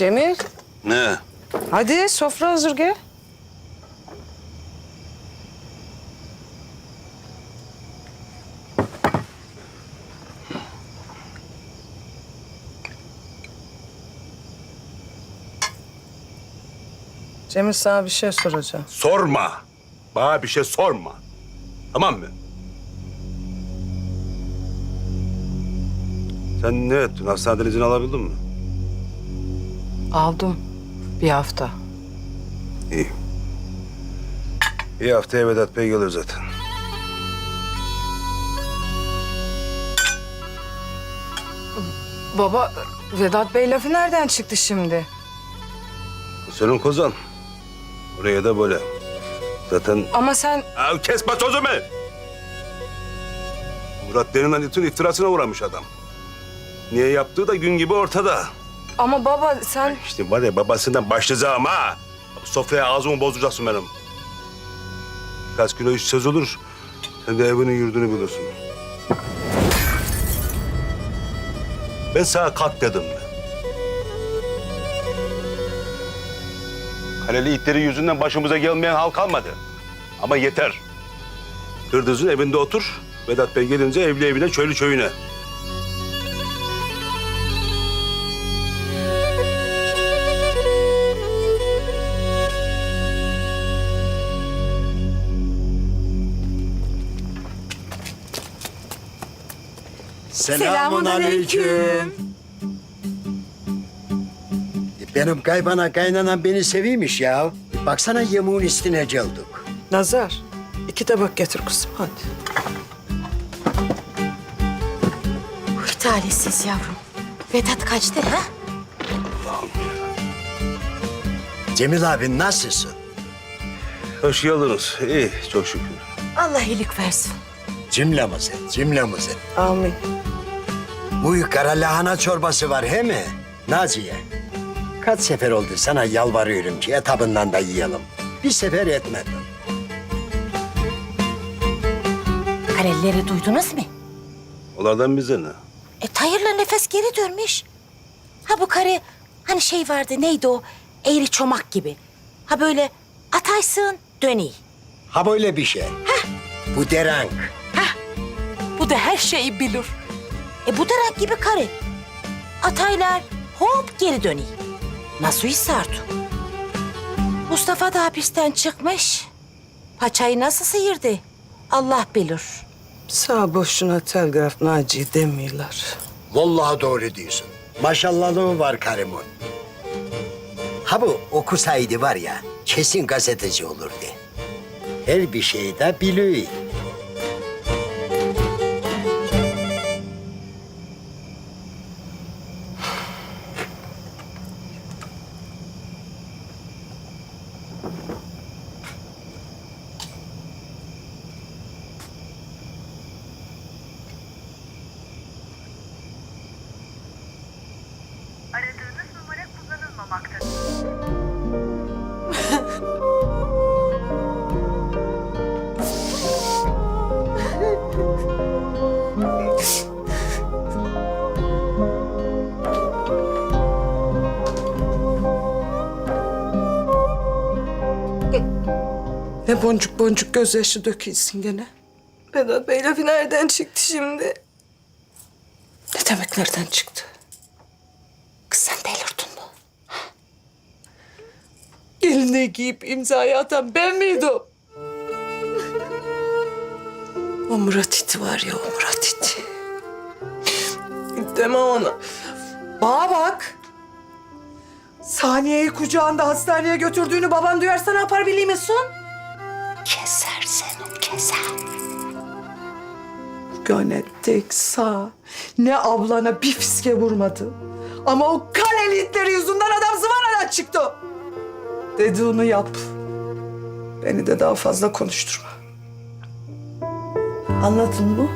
Cemil, Ne? hadi sofra hazır gel. Cemil sana bir şey soracağım. Sorma. Bana bir şey sorma. Tamam mı? Sen ne ettin? Hastaneden izin alabildin mi? Aldım bir hafta. İyi. Bir haftaya Vedat Bey gelir zaten. Baba, Vedat Bey lafı nereden çıktı şimdi? Senin kozan. Oraya da böyle. Zaten... Ama sen Ya kesme sözümü! Murat denilen itin iftirasına uğramış adam. Niye yaptığı da gün gibi ortada. Ama baba sen İşte var ya babasından başlayacağım ha. Sofraya ağzımı bozduracaksın benim. Kaç kilo iş söz olur. Sen de evinin yurdunu bilirsin. Ben sana kalk dedim? Kaleli itleri yüzünden başımıza gelmeyen hal kalmadı. Ama yeter. Kırdız'ın evinde otur. Vedat Bey gelince evli evine, köylü köyüne. Selamun aleyküm. Benim kaybana kaynanan beni seviymiş ya. Baksana yemeğin üstüne geldik. Nazar, iki tabak getir kızım hadi. Uy talihsiz yavrum. Vedat kaçtı ha? Cemil abi nasılsın? Hoş geldiniz. İyi, çok şükür. Allah iyilik versin. Cümlemize, cümlemize. Amin. Bu kara lahana çorbası var he mi? Naziye. Kaç sefer oldu sana yalvarıyorum ki etabından da yiyelim. Bir sefer etmedin. Karelleri duydunuz mu? Onlardan bize ne? E Tayır'la nefes geri dönmüş. Ha bu kare hani şey vardı neydi o? Eğri çomak gibi. Ha böyle ataysın döney. Ha böyle bir şey. Bu derank. Bu da her şeyi bilir. E bu da renk gibi kare. Ataylar hop geri döney. Nasıl sardı? Mustafa da hapisten çıkmış. Paçayı nasıl sıyırdı? Allah bilir. Sağ boşuna telgraf Naci demiyorlar. Vallahi doğru diyorsun. Maşallahı var karımın. Ha bu okusaydı var ya kesin gazeteci olurdu. Her bir şeyi de biliyor. Kullanılmamaktadır. Ne boncuk boncuk gözyaşı dökülsün gene. Vedat Bey lafı nereden çıktı şimdi? Ne demek nereden çıktı? Kız sen delirdin Gelinliği giyip imzayı atan ben miydim? o Murat iti var ya o Murat iti. Deme ona. Bana bak. Saniye'yi kucağında hastaneye götürdüğünü baban duyarsa ne yapar biliyor musun? Keser seni keser. Gane tek sağ. Ne ablana bir fiske vurmadı. Ama o kaleli itleri yüzünden adam zıvanadan çıktı. Dediğini yap. Beni de daha fazla konuşturma. Anladın mı?